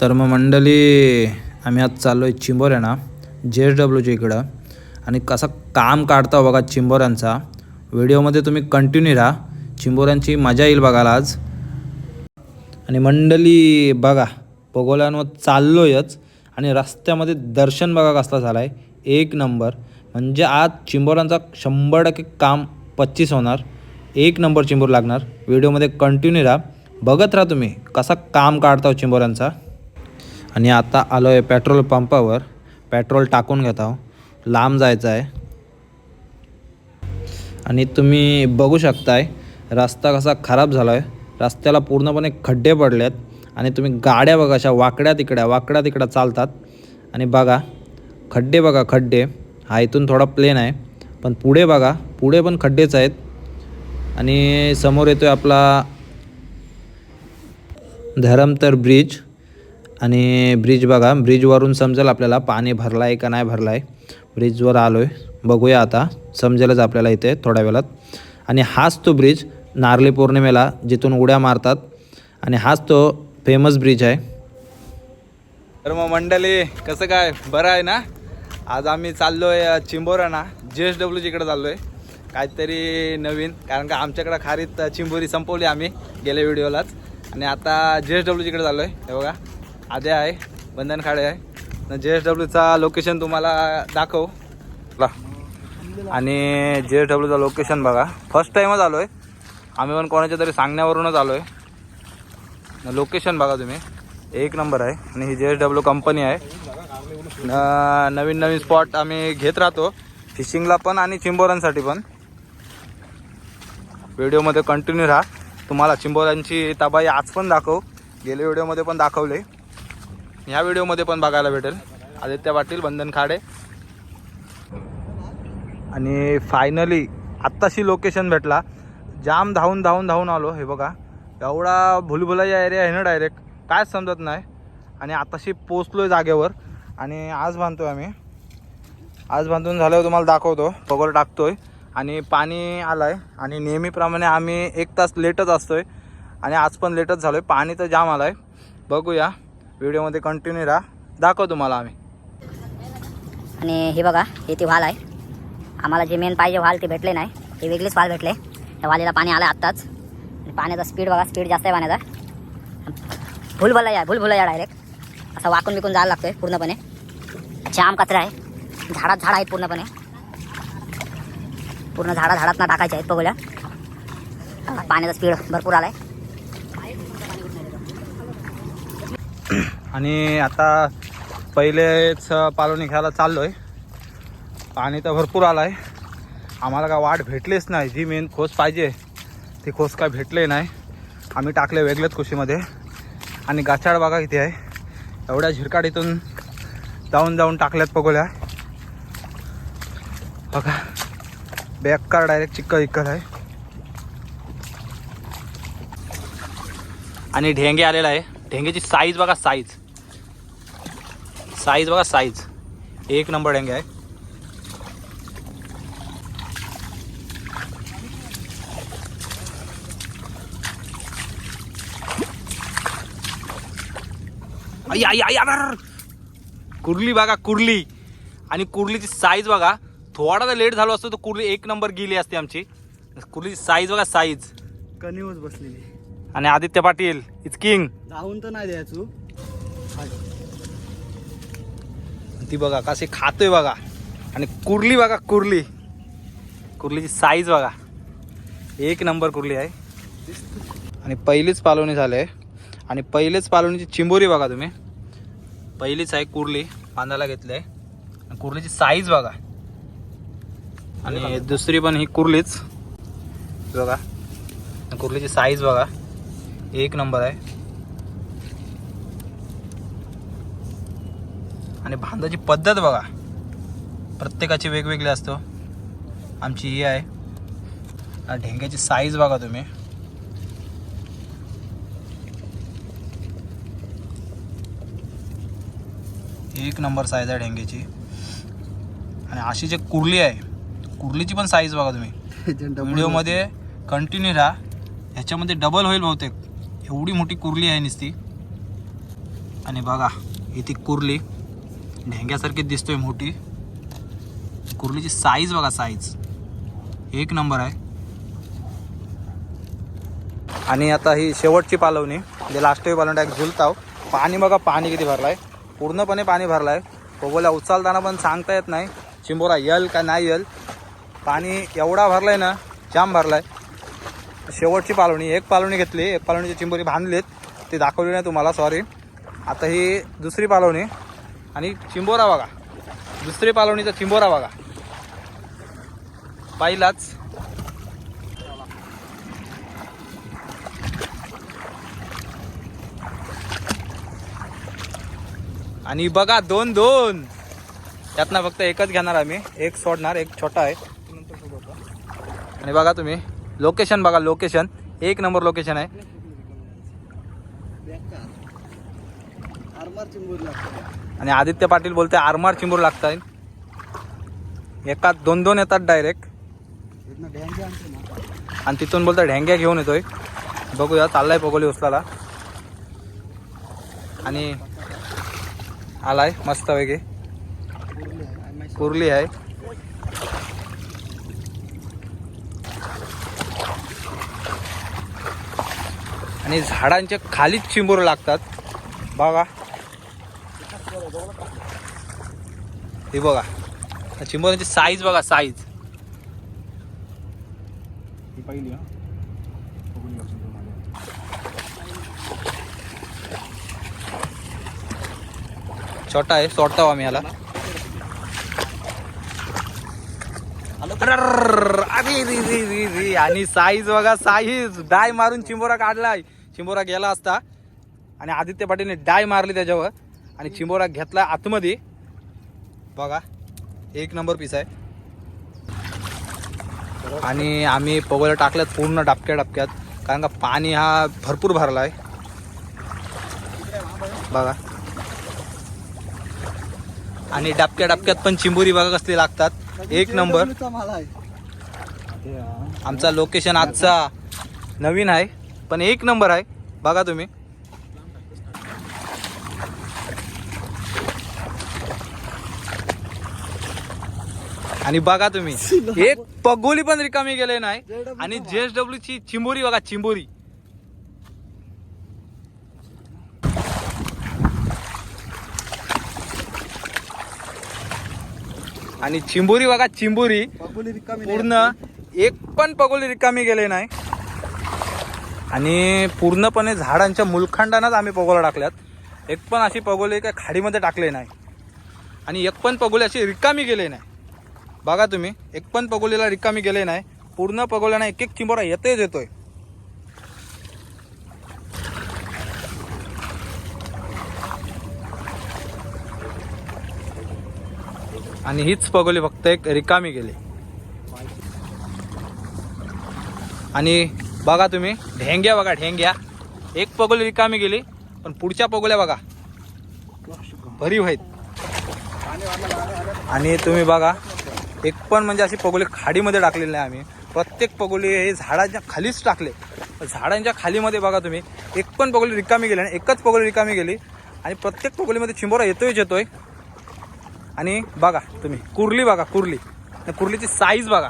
तर मग मंडळी आम्ही आज चाललो आहे चिंबोऱ्याना जे एस डब्ल्यूच्या इकडं. आणि कसं काम काढता हो बघा चिंबोऱ्यांचा व्हिडिओमध्ये तुम्ही कंटिन्यू राहा. चिंबोऱ्यांची मजा येईल बघायला आज. आणि मंडळी बघा पगोल्यांवर चाललोयच. आणि रस्त्यामध्ये दर्शन बघा कसला झाला आहे एक नंबर. म्हणजे आज चिंबोरांचा शंभर टक्के काम पच्चीस होणार. एक नंबर चिंबोर लागणार. व्हिडिओमध्ये कंटिन्यू राहा. बघत राहा तुम्ही कसा काम काढता हो चिंबोरांचा. आणि आता आलो आहे पेट्रोल पंपावर. पेट्रोल टाकून घेत आहो लांब जायचं आहे. आणि तुम्ही बघू शकताय रस्ता कसा खराब झाला आहे रस्त्याला पूर्णपणे खड्डे पडलेत. आणि तुम्ही गाड्या बघा अशा वाकड्या तिकड्या वाकड्या तिकड्या चालतात. आणि बघा खड्डे बघा खड्डे. हा इथून थोडा प्लेन आहे. पण पुढे बघा पुढे पण खड्डेच आहेत. आणि समोर येतो आहे आपला धरमतर ब्रिज आणि ब्रिज बघा ब्रिजवरून समजेल आपल्याला पाणी भरलं आहे का नाही भरलं आहे ब्रिजवर आलो आहे बघूया आता. समजेलच आपल्याला इथे थोड्या वेळात. आणि हाच तो ब्रिज नारळी पौर्णिमेला जिथून उड्या मारतात. आणि हाच तो फेमस ब्रिज आहे. तर मग मंडळी कसं काय? बरं आहे ना? आज आम्ही चाललोय चिंबोराना. जे एस डब्ल्यूच्या इकडे चाललोय. काहीतरी नवीन कारण का आमच्याकडं खारीत चिंबोरी संपवली आम्ही गेल्या व्हिडिओलाच. आणि आता जे एस डब्ल्यूच्या इकडे चाललोय. हे बघा. आदे आहे बंधन खाडे आहे. जे एस डब्ल्यूचा लोकेशन तुम्हाला दाखव. आणि जे एस डब्ल्यूचा लोकेशन बघा. फर्स्ट टाईमच आलो आहे आम्ही पण कोणाच्या तरी सांगण्यावरूनच आलो आहे लोकेशन बघा तुम्ही. एक नंबर आहे. आणि ही जे एस डब्ल्यू कंपनी आहे. न- नवीन नवीन स्पॉट आम्ही घेत राहतो. फिशिंगला पण आणि चिंबोरांसाठी पण. व्हिडिओमध्ये कंटिन्यू राहा. तुम्हाला चिंबोरांची तबाई आज पण दाखव. गेल्या व्हिडिओमध्ये पण दाखवले. ह्या व्हिडिओमध्ये पण बघायला भेटेल. आदित्य पाटील बंधन खाडे. आणि फायनली आत्ताशी लोकेशन भेटला. जाम धावून धावून धावून आलो. हे बघा एवढा भुलभुलाचा एरिया आहे ना डायरेक्ट कायच समजत नाही. आणि आताशी पोचलो आहे जागेवर. आणि आज बांधतोय आम्ही. आज बांधून झाल्यावर तुम्हाला दाखवतो. पगोल टाकतोय. आणि पाणी आलं आहे आणि नेहमीप्रमाणे आम्ही एक तास लेटच असतोय. आणि आज पण लेटच झालो आहे पाणी तर जाम आलं आहे बघूया. व्हिडिओमध्ये कंटिन्यू राहा. दाखव तुम्हाला आम्ही. आणि हे बघा हे ती व्हाल आहे. आम्हाला जे मेन पाहिजे व्हाल ते भेटले नाही. ते वेगळीच व्हाल भेटले. त्या वालीला पाणी आलं आत्ताच. पाण्याचा स्पीड बघा स्पीड जास्त आहे पाण्याचा. भूल भुला या भूल भुला या डायरेक्ट असा वाकून विकून जायला लागतोय पूर्णपणे. जाम कचरा आहे. झाडात झाड आहेत पूर्णपणे. पूर्ण झाडा झाडात ना टाकायचे आहेत बघूया. पाण्याचा स्पीड भरपूर आला आहे आणि आता पहिलेच पालोनी घ्यायला चाललो आहे पाणी तर भरपूर आलं आहे आम्हाला काय वाट भेटलीच नाही. जी मेन खोस पाहिजे ती खोस काय भेटले नाही. आम्ही टाकले वेगळ्याच खुशीमध्ये आणि गाचाड बघा किती आहे. एवढ्या झिरकाडीतून जाऊन जाऊन टाकल्यात पगोल्या. बघा. बेकार डायरेक्ट चिक्कल इक्कल आहे. आणि ढेंगे आलेला आहे. ढेंगेची साईज बघा साईज साईज बघा साईज. एक नंबर ढेंगे आहे. आई आई आई अर कुर्ली बघा कुर्ली. आणि कुर्लीची साईज बघा थोडा लेट झालो असतो तर कुर्ली एक नंबर गेली असते आमची. कुर्लीची साईज बघा साईज. कणीवच बसलेली. आणि आदित्य पाटील इट्स किंग. धावून तर नाही द्यायचो. ती बघा कसे खातोय बघा. आणि कुर्ली बघा कुर्ली. कुर्लीची साईज बघा. एक नंबर कुर्ली आहे. आणि पहिलीच पालवणी झाले. आणि पहिलेच पालवणीची चिंबोरी बघा तुम्ही. पहिलीच आहे कुर्ली बांधायला घेतली आहे. आणि कुर्लीची साईज बघा. आणि दुसरी पण ही कुर्लीच. बघा. कुर्लीची साईज बघा. एक नंबर आहे. आणि बांधाची पद्धत बघा. प्रत्येकाची वेगवेगळी असतो. आमची ही आहे. आणि ढेंग्याची साईज बघा तुम्ही. एक नंबर साईज आहे ढेंग्याची. आणि अशी जे कुर्ली आहे कुर्लीची पण साईज बघा तुम्ही. व्हिडिओमध्ये कंटिन्यू राहा. ह्याच्यामध्ये डबल होईल बहुतेक. एवढी मोठी कुर्ली आहे नुसती. आणि बघा इथे कुर्ली. ढेंग्यासारखी दिसतोय मोठी. कुर्लीची साईज बघा साईज एक नंबर आहे. आणि आता ही शेवटची पालवणी. जे लास्ट पालवणी आहे झुलताव. पाणी बघा पाणी किती भरलाय. पूर्णपणे पाणी भरलाय. पोगोला उचलताना पण सांगता येत नाही. चिंबोरा येल का नाही येल? पाणी एवढा भरलाय ना जाम भरलाय. शेवटची पालवणी. एक पालवणी घेतली. एक पालवणीची चिंबोरी बांधलीत. ती दाखवली नाही तुम्हाला सॉरी आता ही दुसरी पालवणी. आणि चिंबोरा बघा. दुसरी पालवणीचा चिंबोरा बघा. पाहिलाच. आणि बघा दोन दोन. त्यातनं फक्त एकच घेणार आम्ही. एक सोडणार एक छोटा आहे. आणि बघा तुम्ही लोकेशन बघा लोकेशन एक नंबर लोकेशन आहे. आरमार चिंबोरी आणि आदित्य पाटील बोलते आरमार चिंबूर लागताय एकात दोन दोन येतात डायरेक्ट आणि तिथून बोलतो ढेंग्या घेऊन येतोय. बघूया चाललाय पगोली उचलाला आणि आलाय मस्त वेगळे कुर्ली आहे. आणि म्हैसूर. कुर्ली आहे आणि झाडांच्या खालीच चिंबूर लागतात. बघा. हे बघा. चिंबोरांची साईज बघा साईज पहिली. छोटा आहे सोडताव आम्ही याला आणि साईज बघा साईज डाय मारून चिंबोरा काढलाय. चिंबोरा गेला असता. आणि आदित्य पाटीलने डाय मारली त्याच्यावर. आणि चिंबोरा घेतला आतमध्ये. बघा एक नंबर पीस आहे. आणि आम्ही पगोला टाकल्यात पूर्ण डाबक्या डाबक्यात. कारण का पाणी हा भरपूर भरला आहे बघा. आणि डाबक्या डाबक्यात पण चिंबोरी बघा कसली लागतात. एक नंबर. आमचा लोकेशन आजचा नवीन आहे. पण एक नंबर आहे. बघा तुम्ही. आणि बघा तुम्ही एक पगोली पण रिकामी गेले नाही. आणि जेएस डब्ल्यू ची चिंबोरी बघा चिंबोरी. आणि चिंबोरी बघा चिंबोरी पूर्ण एक पण पगोली रिकामी गेले नाही. आणि पूर्णपणे झाडांच्या मुलखंडानंच आम्ही पगोला टाकल्यात. एक पण अशी पगोली काय खाडीमध्ये टाकले नाही. आणि एक पण पगोली अशी रिकामी गेले नाही. बघा तुम्ही एक पण पगोलीला रिकामी गेले नाही. पूर्ण पगोल्याना एक एक चिंबोरा येतोच येतोय. आणि हीच पगोली फक्त एक रिकामी गेली. आणि बघा तुम्ही ढेंग्या बघा ढेंग्या. एक पगोली रिकामी गेली पण पुढच्या पगोल्या बघा. भरीव आहेत. आणि तुम्ही बघा एक पण म्हणजे अशी पगोली खाडीमध्ये टाकलेली नाही आम्ही. प्रत्येक पगोली हे झाडाच्या खालीच टाकले. झाडांच्या खालीमध्ये बघा तुम्ही एक पण पगोली रिकामी गेली नाही एकच पगोली रिकामी गेली आणि प्रत्येक पगोलीमध्ये चिंबोरा येतोयच येतोय. आणि बघा तुम्ही कुर्ली बघा कुर्ली. कुर्लीची साईज बघा.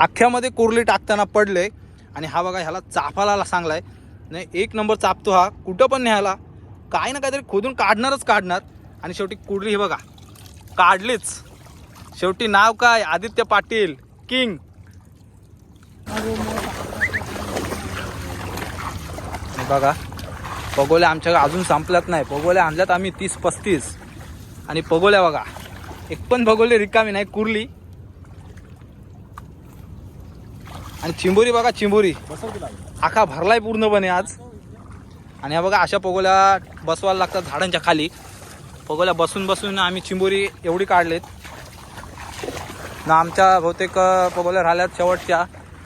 अख्ख्यामध्ये कुर्ली टाकताना पडले आणि हा बघा ह्याला चापाला सांगलाय. नाही एक नंबर चापतो हा. कुठं पण न्यायला. काय ना काहीतरी खोदून काढणारच काढणार. आणि शेवटी कुर्ली ही बघा. काढलीच. शेवटी नाव काय? आदित्य पाटील किंग. बघा पगोल्या आमच्याकडे अजून संपल्यात नाही. पगोल्या आणल्यात आम्ही तीस पस्तीस. आणि पगोल्या बघा एक पण पगोली रिकामी नाही कुरली. आणि चिंबोरी बघा चिंबोरी. आखा भरलाय पूर्णपणे आज. आणि बघा अशा पगोल्या बसवायला लागतात झाडांच्या खाली. पगोल्या बसून बसून आम्ही चिंबोरी एवढी काढलेत. ना आमच्या बहुतेक पगोल्या राहिल्यात शेवटच्या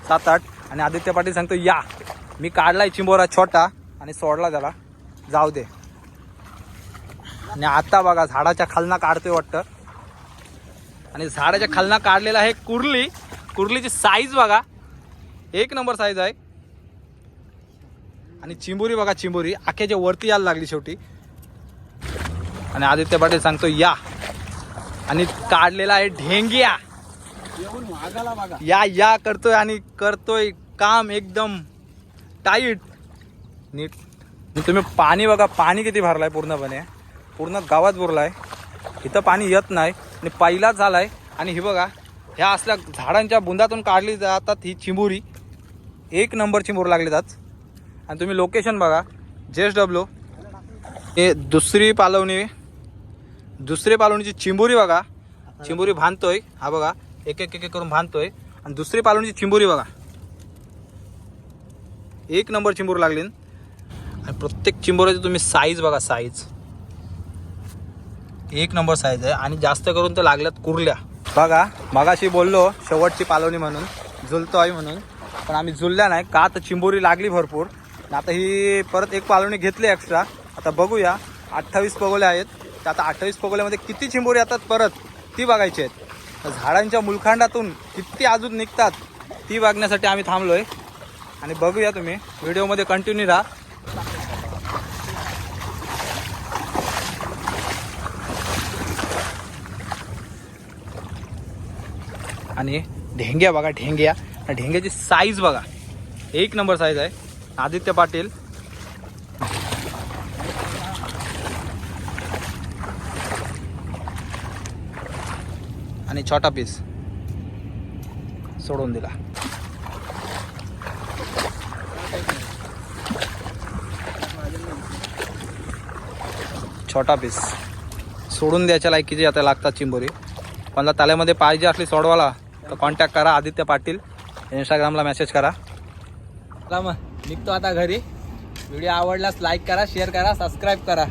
सात आठ. आणि आदित्य पाटील सांगतो या मी काढलाय चिंबोरा छोटा आणि सोडला त्याला. जाऊ दे. आणि आता बघा झाडाच्या खालना काढतोय वाटतं. आणि झाडाच्या खालना काढलेला आहे कुर्ली. कुर्लीची साईज बघा. एक नंबर साईज आहे. आणि चिंबोरी बघा चिंबोरी. आख्याच्या वरती यायला लागली शेवटी. आणि आदित्य पाटील सांगतो या. आणि काढलेला आहे ढेंग्या. या या करतोय आणि करतोय काम एकदम टाईट. नीट. तुम्ही पाणी बघा पाणी किती भरलाय पूर्णपणे. पूर्ण गावात भरलाय. इथं पाणी येत नाही. आणि पहिलाच झालाय. आणि ही बघा ह्या असल्या झाडांच्या बुंदातून काढली जातात ही चिंबोरी. एक नंबर चिंबोर लागली जात आणि तुम्ही लोकेशन बघा जेस डब्ल्यू हे दुसरी पालवणी. दुसरे पालवणीची चिंबोरी बघा. चिंबोरी बांधतोय हा बघा. एक एक एक करून बांधतोय आणि दुसरी पालवणीची चिंबोरी बघा. एक नंबर चिंबोर लागली आणि प्रत्येक चिंबोऱ्याची तुम्ही साईज बघा साईज एक नंबर साईज आहे. आणि जास्त करून तर लागल्यात कुरल्या. बघा मगाशी बोललो शेवटची पालवणी म्हणून. झुलतोय म्हणून. पण आम्ही झुलल्या नाही. का तर चिंबोरी लागली भरपूर. आता ही परत एक पालवणी घेतली एक्स्ट्रा आता बघूया. अठ्ठावीस पगोले आहेत. तर आता अठ्ठावीस पगोल्यामध्ये किती चिंबोरी येतात परत ती बघायची आहेत. तर झाडांच्या मुलखांडातून किती अजून निघतात ती बघण्यासाठी आम्ही थांबलो आहे आणि बघूया तुम्ही व्हिडिओमध्ये कंटिन्यू राहा. आणि ढेंग्या बघा ढेंग्या. आणि ढेंग्याची साईज बघा. एक नंबर साईज आहे. आदित्य पाटील आणि छोटा पीस सोडून दिला. छोटा पीस सोडून द्यायच्या लायकीची आता लागतात चिंबोरी. कोणाला ताल्यामध्ये पाहिजे असली सोडवाला तर कॉन्टॅक्ट करा आदित्य पाटील. इंस्टाग्रामला मेसेज करा. मग निघतो आता घरी. व्हिडिओ आवडल्यास लाईक करा शेअर करा सबस्क्राईब करा.